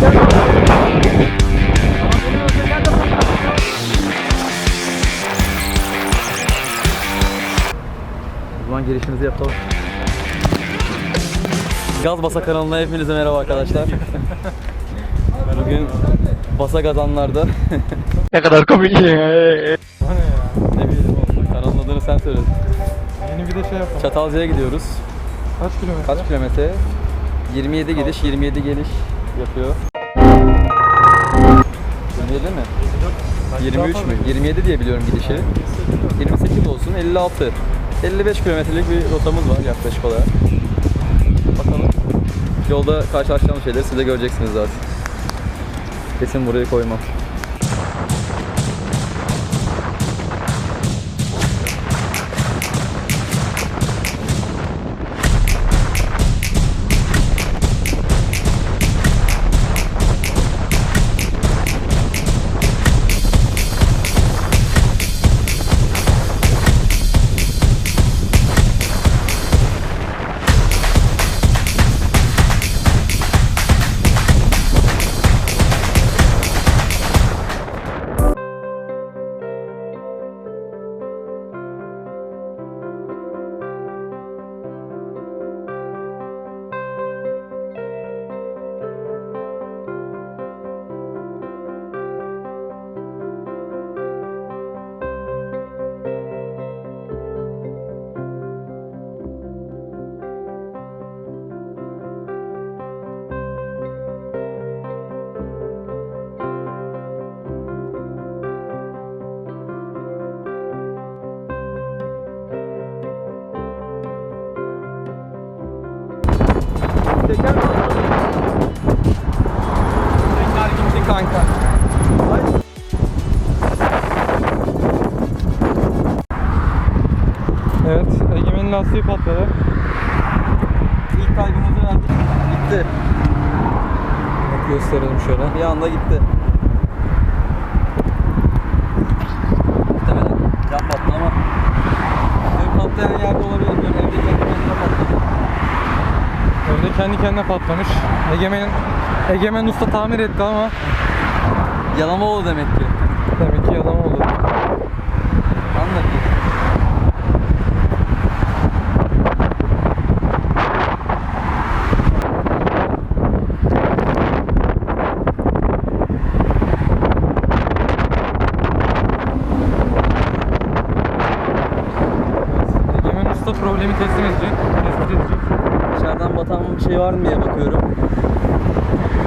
O zaman girişimizi yapalım. Gaz Basa kanalına hepinize merhaba arkadaşlar. Bugün Basa kazanlarda Ne kadar komik. ne bileyim oğlum kanalın adını sen söyledin. Yeni bir de şey yapalım. Çatalca'ya gidiyoruz. Kaç kilometre? Kaç kilometre? 27 gidiş, 27 geliş yapıyor. 27 mi? 23 mü? 27 diye biliyorum gidişi. 28 olsun, 56. 55 kilometrelik bir rotamız var yaklaşık olarak. Bakalım. Yolda karşılaşacağımız şeyleri siz de göreceksiniz zaten. Kesin burayı koymam. Lastiği patladı. İlk kaybımızı verdik. Gitti. Bak gösterelim şöyle. Bir anda gitti. Muhtemelen cam battı ama benim patlayan yerde olabilir. Benim evde kendi kendine patladı. Evde kendi kendine patlamış. Egemen Egemen usta tamir etti ama Yalama oldu demek ki. demek ki yalan oldu. Anladım. Egemen usta problemi teslim edecek. Tespit edecek. İçeriden batan bir şey var mı diye bakıyorum.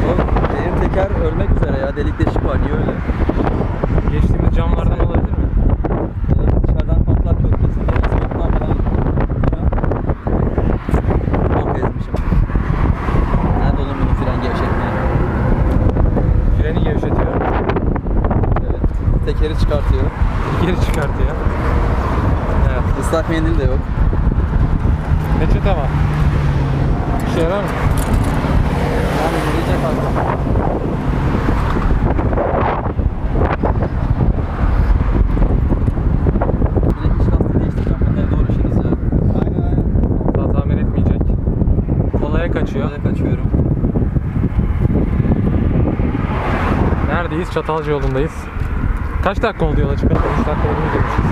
Oğlum benim teker ölmek üzere ya. Delik deşik var. Niye öyle? Geçtiğimiz camlardan olabilir mi? Olabilir. Dışarıdan patlak yok kesin. Nasıl yoktan falan Bok ezmişim. Nerede bunun fren gevşetme? Freni gevşetiyor. Evet. Tekeri çıkartıyor. Geri çıkartıyor. Evet. Islak mendil de yok. Peçete var. İşe yarar mı? Yani. Bir etmeyecek. Kolaya kaçıyor. Böyle kaçıyorum. Neredeyiz? Çatalca yolundayız. Kaç dakika oldu yola çıkalı? 3 dakika oldu mu demişiz.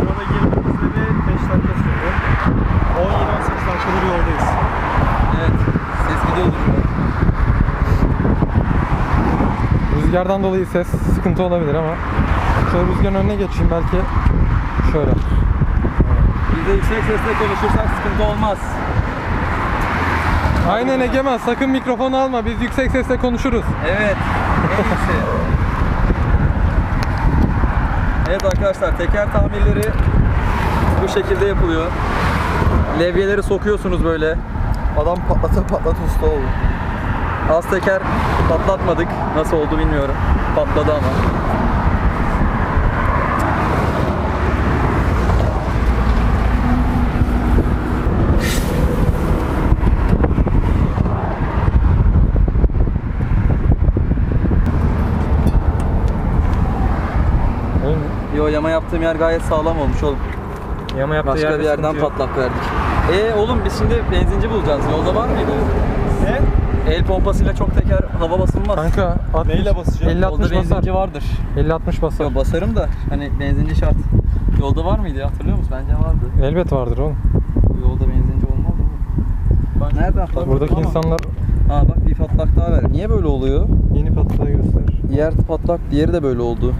Yola girmemizde de 5 dakika sürdü. 17-18 dakikadır yoldayız. Evet. Ses gidiyordur. Rüzgardan dolayı ses sıkıntı olabilir ama şöyle rüzgarın önüne geçeyim belki şöyle. Biz de yüksek sesle konuşursak sıkıntı olmaz. Aynen Egemen sakın mikrofonu alma biz yüksek sesle konuşuruz. Evet. En iyisi. Evet arkadaşlar teker tamirleri bu şekilde yapılıyor. Levyeleri sokuyorsunuz böyle. Adam patlata patlata usta oldu. Az teker patlatmadık. Nasıl oldu bilmiyorum. Patladı ama. Yo yama yaptığım yer gayet sağlam olmuş oğlum. yama yaptığı Başka bir yerden patlak verdik. E oğlum biz şimdi benzinci bulacağız. Yolda var mıydı? El pompasıyla çok teker hava basılmaz. Kanka 60, Neyle basacağım? 50 Yolda 60 basar. benzinci vardır. 50 60 basar. Yok basarım da hani benzinci şart. Yolda var mıydı hatırlıyor musun? Bence vardı. Elbet vardır oğlum. Bu yolda benzinci olmaz mı? Nereden patladı? Buradaki Ama- insanlar Ha bak bir patlak daha ver. Niye böyle oluyor? yeni patlağı göster. Diğer patlak diğeri de böyle oldu.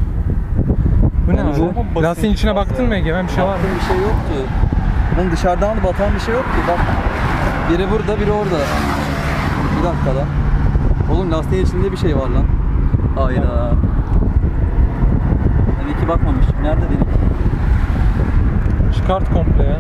Bu ne Yani bu- abi? basit Lastiğin içine baktın mı Egemen? Bir şey var mı? Baktım bir şey yoktu. Lan dışarıdan da batan bir şey yok ki. Bak biri burada biri orada. Bir dakika lan. Oğlum lastiğin içinde bir şey var lan. Hayda. Demek ki bakmamışım. Nerede dedik? Çıkart komple ya.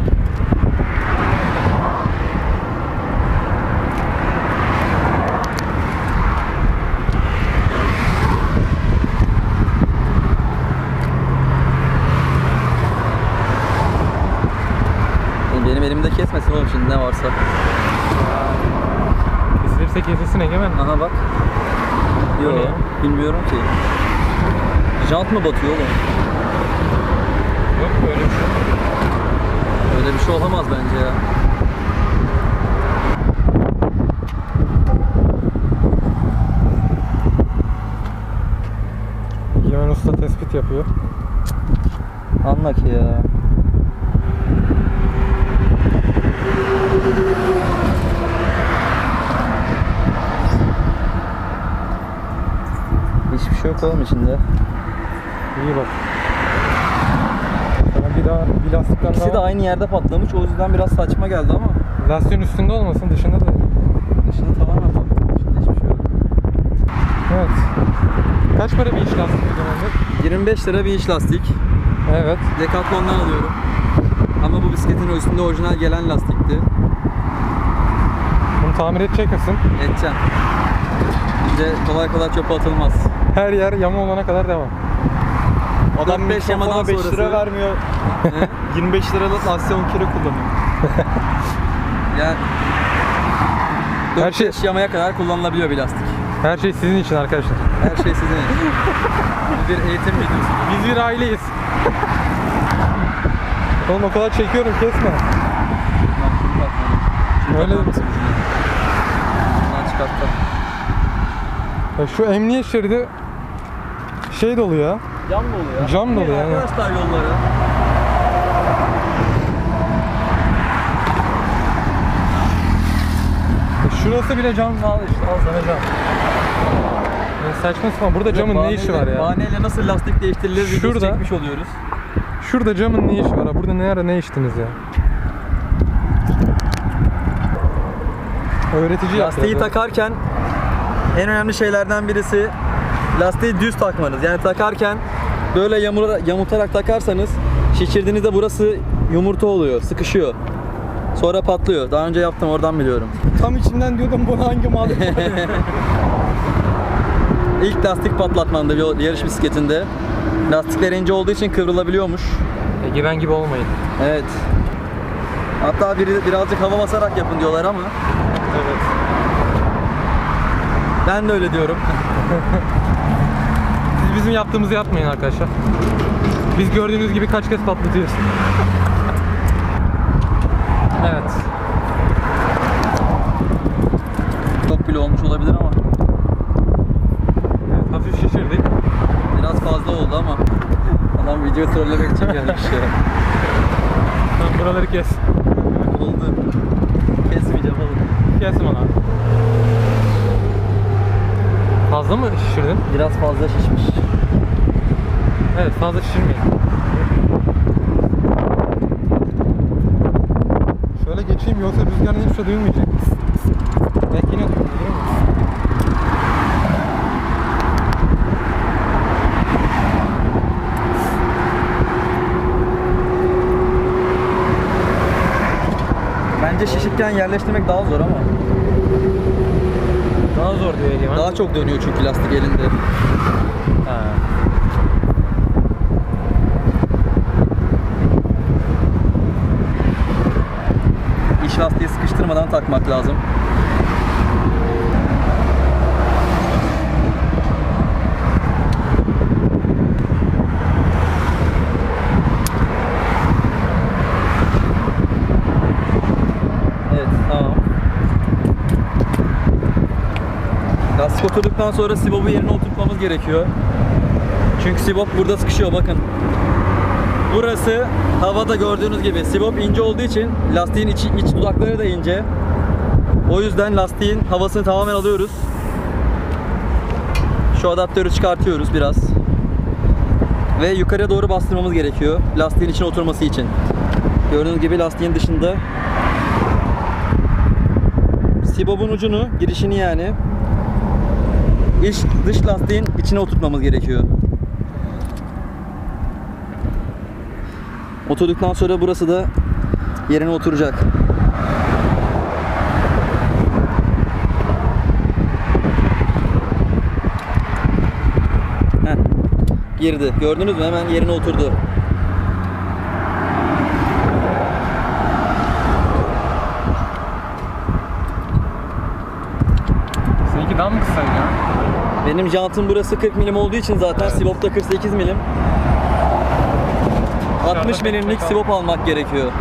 Benim elimde kesmesin oğlum şimdi ne varsa. Kesilirse kesilsin Egemen. Aha bak. Yok bilmiyorum ki. Jant mı batıyor oğlum? Yok öyle bir şey. Öyle bir şey olamaz bence ya. Egemen Usta tespit yapıyor. Anla ki ya. Hiçbir şey yok oğlum içinde. İyi bak. Sana bir daha bir lastikten İkisi de daha... aynı yerde patlamış. O yüzden biraz saçma geldi ama Lastiğin üstünde olmasın dışında da. dışını tamamen patlamış. İçinde hiçbir şey yok. Evet. Kaç para bir iç lastik Egemen'de? 25 lira bir iç lastik. Evet. Decathlon'dan alıyorum. Ama bu bisikletin üstünde orijinal gelen lastikti. Bunu tamir edecek misin? Edeceğim. Bence kolay kolay çöpe atılmaz. Her yer yama olana kadar devam. Adam 4-5 mikrofona yamadan 5 sonrası- lira vermiyor. Ne? 25 liralık lastiği 10 kere kullanıyor. Yani Her 4 şey- şey... yamaya kadar kullanılabiliyor bir lastik. Her şey sizin için arkadaşlar. Her şey sizin için. Bu bir eğitim videosu. Biz bir aileyiz. Oğlum o kadar çekiyorum kesme. Öyle- mısın? Bundan çıkarttım. Ya şu emniyet şeridi şey dolu ya. Cam dolu ya. Cam dolu yani. Arkadaşlar yolları. Şurası bile cam al işte al sana cam. Ya saçma sapan burada camın ne işi var ya? Bahaneyle nasıl lastik değiştirilir videosu Şurada- çekmiş oluyoruz. Şurada camın ne işi var? ha? Burada ne ara ne içtiniz ya? Öğretici yaptı. Lastiği takarken en önemli şeylerden birisi lastiği düz takmanız. Yani takarken böyle yamura, yamultarak takarsanız şişirdiğinizde burası yumurta oluyor, sıkışıyor. Sonra patlıyor. Daha önce yaptım oradan biliyorum. Tam içimden diyordum bunu hangi mal İlk lastik patlatmamdı bir yarış bisikletinde. Lastikler ince olduğu için kıvrılabiliyormuş. Egemen gibi olmayın. Evet. Hatta biri, birazcık hava basarak yapın diyorlar ama Evet. ben de öyle diyorum. Siz bizim yaptığımızı yapmayın arkadaşlar. Biz gördüğünüz gibi kaç kez patlatıyoruz. evet. Çok bile olmuş olabilir ama Evet hafif şişirdik. biraz fazla oldu ama adam video trollemek için gelmiş ya. Tamam buraları kes. Oldu. Kesmeyeceğim oğlum. Kes bana. Fazla mı şişirdin? Biraz fazla şişmiş. Evet fazla şişirmeyin. Şöyle geçeyim yoksa rüzgarın hiçbir şey duyulmayacak. Belki yine duyulur değil mi? Bence şişikken yerleştirmek daha zor ama. Daha zor diyor Egemen. Daha çok dönüyor çünkü lastik elinde. Ha. İş lastiği sıkıştırmadan takmak lazım. Evet, tamam. Lastik oturduktan sonra sibobu yerine oturtmamız gerekiyor. Çünkü sibop burada sıkışıyor bakın. Burası havada gördüğünüz gibi sibop ince olduğu için lastiğin içi, iç dudakları da ince. O yüzden lastiğin havasını tamamen alıyoruz. Şu adaptörü çıkartıyoruz biraz. Ve yukarıya doğru bastırmamız gerekiyor. Lastiğin içine oturması için. Gördüğünüz gibi lastiğin dışında Sibob'un ucunu, girişini yani iç, dış lastiğin içine oturtmamız gerekiyor. Oturduktan sonra burası da yerine oturacak. Heh, girdi. Gördünüz mü? Hemen yerine oturdu. Seninki daha mı kısa ya? Benim jantım burası 40 milim olduğu için zaten Evet. Sibop'ta 48 milim. 60 Dışarıda milimlik Sibop almak gerekiyor.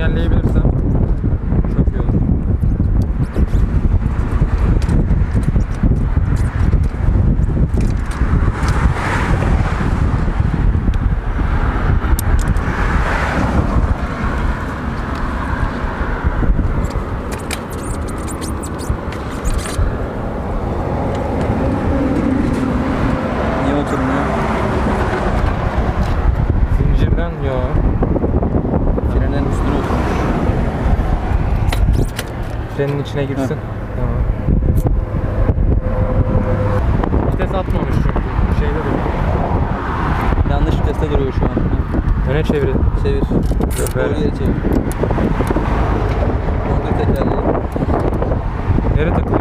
Ee, Rüzgarı engelleyebilirsem çok iyi olur. Niye oturmuyor? Zincirden ya. Frenin üstüne oturmuş. Frenin içine girsin. Heh. Tamam. Vites atmamış çünkü. Şeyde duruyor. Yanlış viteste duruyor şu an. Öne çevirin. Çevir. Doğru geri çevir. Döndür tekerleği. Nereye takılıyor?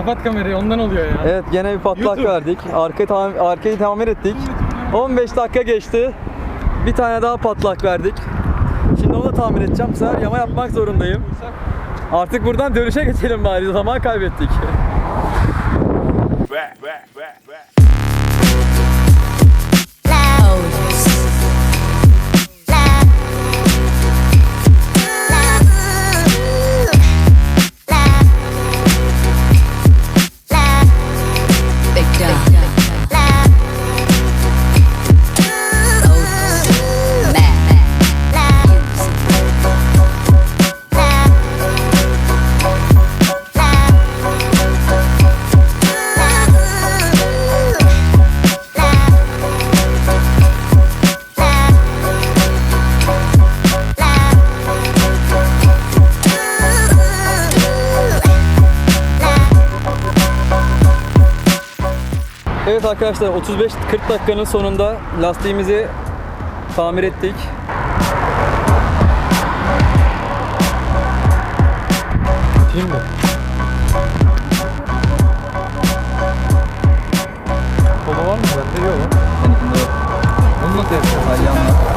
Kapat kamerayı ondan oluyor ya. Evet gene bir patlak YouTube. verdik. Arkayı, tam, arkayı tamir ettik. 15 dakika geçti. Bir tane daha patlak verdik. Şimdi onu da tamir edeceğim. Bu sefer yama yapmak zorundayım. Artık buradan dönüşe geçelim bari. Zaman kaybettik. Evet arkadaşlar 35-40 dakikanın sonunda lastiğimizi tamir ettik. Kim mi? Kola var mı? Bende yok. Hani Senin yok. Bunu nasıl yapacağız? Alyanlar.